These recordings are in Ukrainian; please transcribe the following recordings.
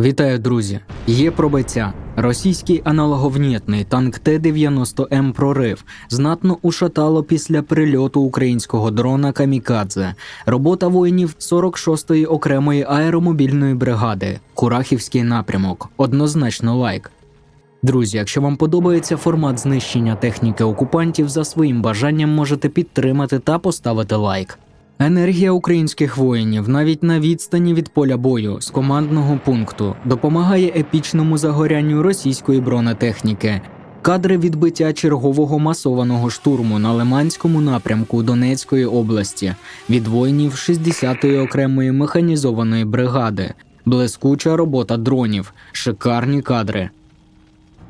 Вітаю, друзі! Є пробиття. Російський аналоговнітний танк Т-90М прорив знатно ушатало після прильоту українського дрона Камікадзе. Робота воїнів 46-ї окремої аеромобільної бригади. Курахівський напрямок. Однозначно лайк. Друзі, якщо вам подобається формат знищення техніки окупантів, за своїм бажанням можете підтримати та поставити лайк. Енергія українських воїнів навіть на відстані від поля бою з командного пункту допомагає епічному загорянню російської бронетехніки. Кадри відбиття чергового масованого штурму на Лиманському напрямку Донецької області від воїнів 60-ї окремої механізованої бригади, блискуча робота дронів, шикарні кадри.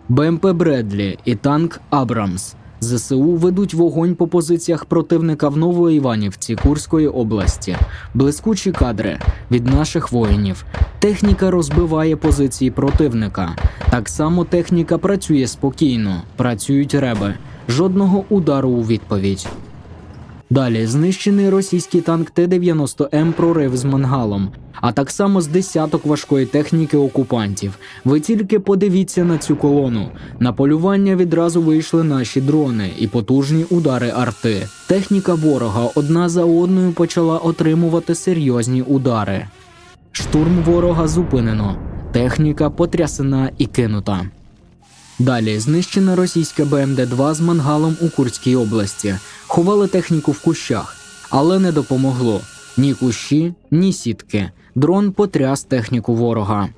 БМП Бредлі і танк Абрамс. ЗСУ ведуть вогонь по позиціях противника в Новоіванівці Курської області. Блискучі кадри від наших воїнів. Техніка розбиває позиції противника. Так само техніка працює спокійно, працюють реби. Жодного удару у відповідь. Далі знищений російський танк Т-90М прорив з мангалом, а так само з десяток важкої техніки окупантів. Ви тільки подивіться на цю колону. На полювання відразу вийшли наші дрони і потужні удари арти. Техніка ворога одна за одною почала отримувати серйозні удари. Штурм ворога зупинено. Техніка потрясена і кинута. Далі знищена російська БМД-2 з мангалом у Курській області. Ховали техніку в кущах, але не допомогло ні кущі, ні сітки. Дрон потряс техніку ворога.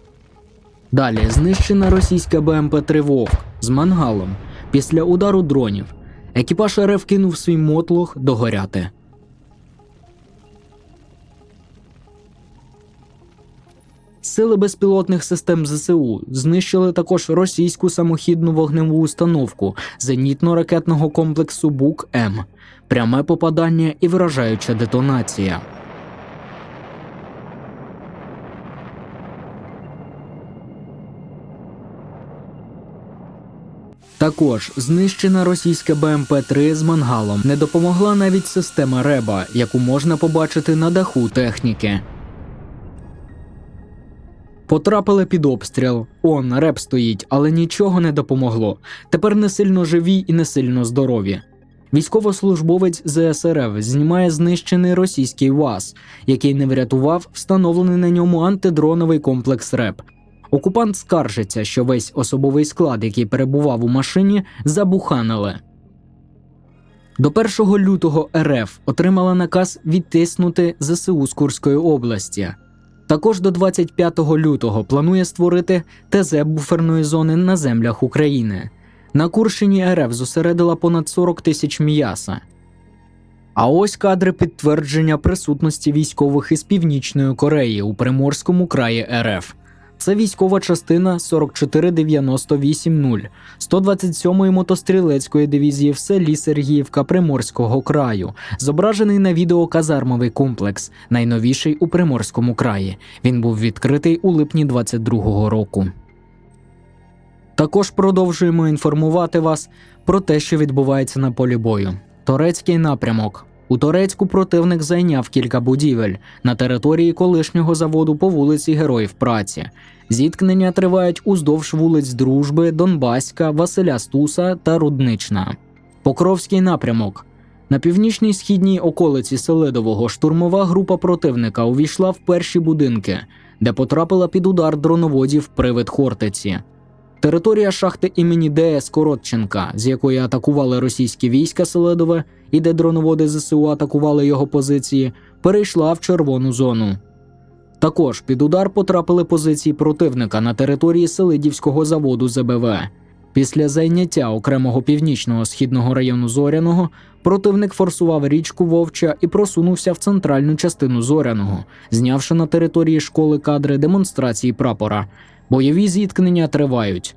Далі знищена російська БМП-3 Вовк з мангалом після удару дронів. Екіпаж РФ кинув свій мотлох догоряти. Сили безпілотних систем ЗСУ знищили також російську самохідну вогневу установку зенітно-ракетного комплексу Бук М. Пряме попадання і вражаюча детонація. Також знищена російська БМП-3 з мангалом не допомогла навіть система Реба, яку можна побачити на даху техніки. Потрапили під обстріл. Он реп стоїть, але нічого не допомогло. Тепер не сильно живі і не сильно здорові. Військовослужбовець ЗСРФ знімає знищений російський ВАЗ, який не врятував встановлений на ньому антидроновий комплекс РЕП. Окупант скаржиться, що весь особовий склад, який перебував у машині, забуханили. До 1 лютого РФ отримала наказ відтиснути ЗСУ з Курської області. Також до 25 лютого планує створити ТЗ буферної зони на землях України. На Курщині РФ зосередила понад 40 тисяч м'яса. А ось кадри підтвердження присутності військових із Північної Кореї у Приморському краї РФ. Це військова частина 44980 127-ї мотострілецької дивізії в селі Сергіївка Приморського краю. Зображений на відео казармовий комплекс, найновіший у Приморському краї. Він був відкритий у липні 22-го року. Також продовжуємо інформувати вас про те, що відбувається на полі бою. Торецький напрямок. У Торецьку противник зайняв кілька будівель на території колишнього заводу по вулиці Героїв Праці. Зіткнення тривають уздовж вулиць Дружби, Донбаська, Василя Стуса та Руднична. Покровський напрямок. На північній східній околиці Селидового штурмова група противника увійшла в перші будинки, де потрапила під удар дроноводів привид Хортиці. Територія шахти імені ДС Коротченка, з якої атакували російські війська Селедове, і де дроноводи ЗСУ атакували його позиції, перейшла в червону зону. Також під удар потрапили позиції противника на території Селидівського заводу ЗБВ. Після зайняття окремого північного східного району Зоряного противник форсував річку Вовча і просунувся в центральну частину Зоряного, знявши на території школи кадри демонстрації прапора. Бойові зіткнення тривають.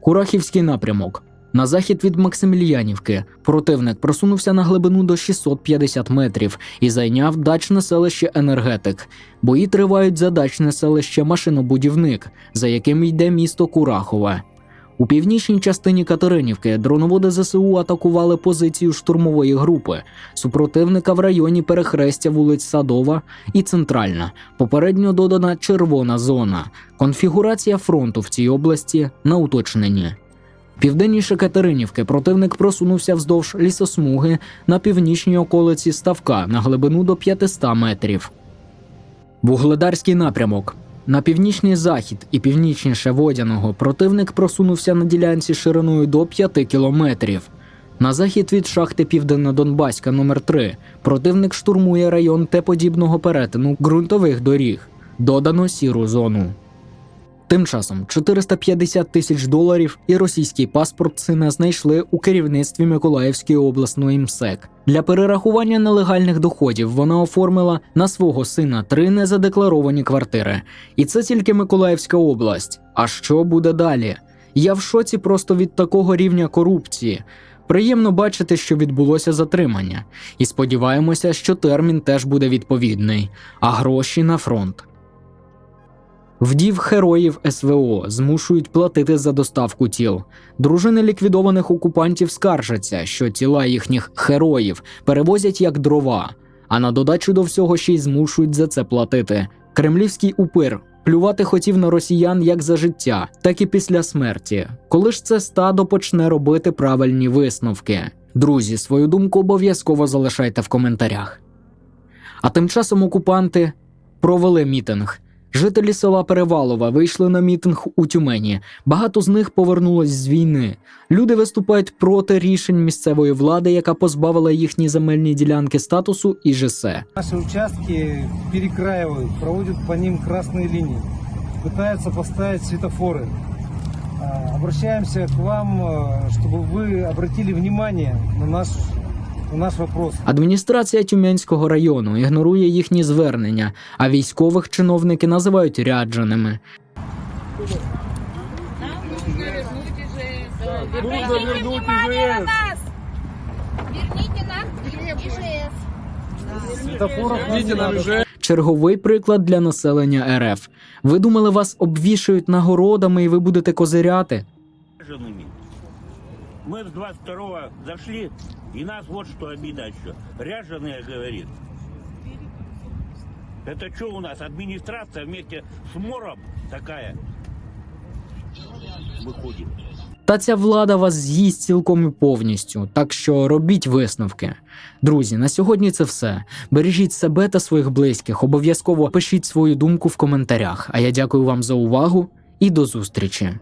Курахівський напрямок. На захід від Максимільянівки противник просунувся на глибину до 650 метрів і зайняв дачне селище Енергетик. Бої тривають за дачне селище Машинобудівник, за яким йде місто Курахове. У північній частині Катеринівки дроноводи ЗСУ атакували позицію штурмової групи супротивника в районі перехрестя вулиць Садова і Центральна. Попередньо додана червона зона. Конфігурація фронту в цій області на уточненні. Південніше Катеринівки противник просунувся вздовж лісосмуги на північній околиці ставка на глибину до 500 метрів. Вугледарський напрямок. На північний захід і північніше водяного противник просунувся на ділянці шириною до 5 кілометрів. На захід від шахти Південно-Донбаська номер 3 противник штурмує район Т-подібного перетину ґрунтових доріг. Додано сіру зону. Тим часом 450 тисяч доларів і російський паспорт сина знайшли у керівництві Миколаївської обласної МСЕК. Для перерахування нелегальних доходів вона оформила на свого сина три незадекларовані квартири. І це тільки Миколаївська область. А що буде далі? Я в шоці просто від такого рівня корупції. Приємно бачити, що відбулося затримання, і сподіваємося, що термін теж буде відповідний, а гроші на фронт. Вдів героїв СВО змушують платити за доставку тіл. Дружини ліквідованих окупантів скаржаться, що тіла їхніх героїв перевозять як дрова, а на додачу до всього ще й змушують за це платити. Кремлівський упир плювати хотів на росіян як за життя, так і після смерті. Коли ж це стадо почне робити правильні висновки? Друзі, свою думку обов'язково залишайте в коментарях. А тим часом окупанти провели мітинг. Жителі села Перевалова вийшли на мітинг у Тюмені. Багато з них повернулись з війни. Люди виступають проти рішень місцевої влади, яка позбавила їхні земельні ділянки статусу і ЖСЕ. Наши участки перекраивают, проводят по ним красные линии, пытаются поставить светофоры. А, Обращаемся к вам, э, чтобы вы обратили внимание на наш, на наш вопрос. Адміністрація Тюменського району ігнорує їхні звернення, а військових чиновники називають рядженими. Нужно вернуть ИЖС. Верните нам ИЖС. Светофоров Верните нам ИЖС. Черговий приклад для населення РФ. Ви думали, вас обвішають нагородами і ви будете козиряти? Мы с 22-го зашли, и нас вот что обида еще. Ряженые, говорит. Это что у нас, администрация вместе с МОРом такая выходит? Та ця влада вас з'їсть цілком і повністю, так що робіть висновки. Друзі, на сьогодні це все. Бережіть себе та своїх близьких. Обов'язково пишіть свою думку в коментарях. А я дякую вам за увагу і до зустрічі.